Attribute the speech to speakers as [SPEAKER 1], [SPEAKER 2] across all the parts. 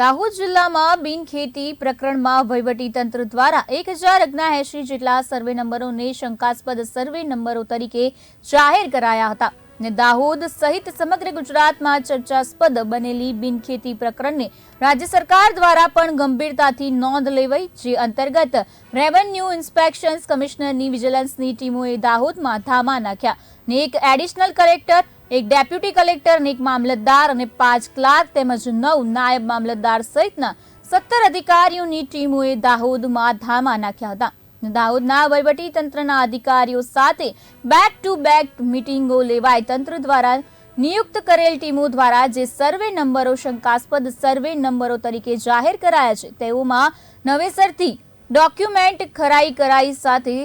[SPEAKER 1] દાહોદ જિલ્લામાં બિનખેતી પ્રકરણમાં તંત્ર દ્વારા એક હજાર અગ્નાએંશી જેટલા સર્વે નંબરોને શંકાસ્પદ સર્વે નંબરો તરીકે જાહેર કરાયા હતા. ને દાહોદ સહિત સમગ્ર ગુજરાતમાં ચર્ચાસ્પદ બનેલી બિનખેતી પ્રકરણને રાજ્ય સરકાર દ્વારા પણ ગંભીરતાથી નોંધ લેવાઈ, જે અંતર્ગત રેવન્યુ ઇન્સ્પેક્શન્સ કમિશનરની વિજિલન્સની ટીમોએ દાહોદમાં ધામા નાખ્યા. ને એક એડિશનલ કલેક્ટર એક ડેપ્યુટી કલેક્ટર એક મામલતદાર અને પાંચ ક્લાર્ક તેમજ નવ નાયબ મામલતદાર સહિતના સત્તર અધિકારીઓની ટીમોએ દાહોદમાં ધામા નાખ્યા હતા. દાહોદના વહીવટી તંત્રના અધિકારીઓ સાથે બેક ટુ બેક મિટિંગો લેવાય તંત્ર દ્વારા નિયુક્ત કરેલ ટીમો દ્વારા જે સર્વે નંબરો શંકાસ્પદ સર્વે નંબરો તરીકે જાહેર કરાયા છે, તેઓમાં નવેસરથી ડોક્યુમેન્ટ ખરાઈ કરાઈ સાથે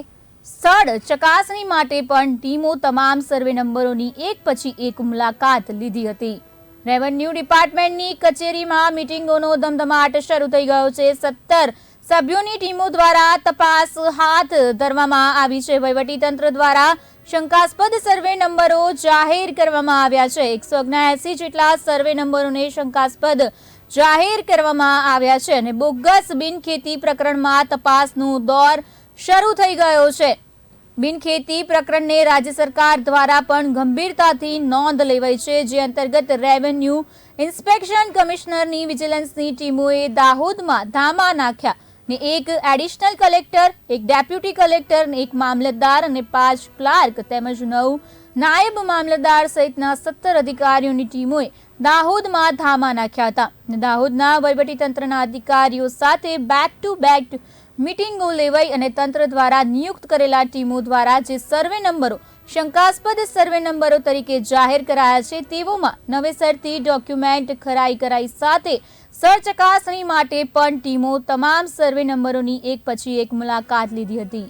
[SPEAKER 1] સ્થળ ચકાસણી માટે પણ ટીમો તમામ સર્વે નંબરોની એક પછી એક મુલાકાત લીધી હતી. રેવન્યુ ડિપાર્ટમેન્ટની કચેરીમાં મિટિંગોનો ધમધમાટ શરૂ થઈ ગયો છે. સત્તર સભ્યોની ટીમો દ્વારા તપાસ હાથ ધરવામાં આવી છે. વહીવટીતંત્ર દ્વારા શંકાસ્પદ સર્વે નંબરો જાહેર કરવામાં આવ્યા છે. એકસો ઓગણસી જેટલા સર્વે નંબરોને શંકાસ્પદ જાહેર કરવામાં આવ્યા છે અને બોગસ બિનખેતી પ્રકરણમાં તપાસનો દોર શરૂ થઈ ગયો છે. બિનખેતી પ્રકરણને રાજ્ય સરકાર દ્વારા પણ ગંભીરતાથી નોંધ લેવાઈ છે, જે અંતર્ગત રેવન્યુ ઇન્સ્પેક્શન કમિશનરની વિજિલન્સની ટીમોએ દાહોદમાં ધામા નાખ્યા ને એક એડિશનલ કલેક્ટર, એક ડેપ્યુટી કલેક્ટર એક મામલતદાર અને પાંચ ક્લાર્ક તેમજ નવ નાયબ મામલતદાર સહિતના સત્તર અધિકારીઓની ટીમોએ દાહોદમાં ધામા નાખ્યા હતા. દાહોદના વહીવટીતંત્રના અધિકારીઓ સાથે બેક ટુ બેક મિટિંગો લેવાઈ અને તંત્ર દ્વારા નિયુક્ત કરેલા ટીમો દ્વારા જે સર્વે નંબરો, શંકાસ્પદ સર્વે નંબરો તરીકે જાહેર કરાયા છે, તેઓમાં નવેસરથી ડોક્યુમેન્ટ ખરાઈ કરાઈ સાથે સરચકાસણી માટે પણ ટીમો તમામ સર્વે નંબરોની એક પછી એક મુલાકાત લીધી હતી.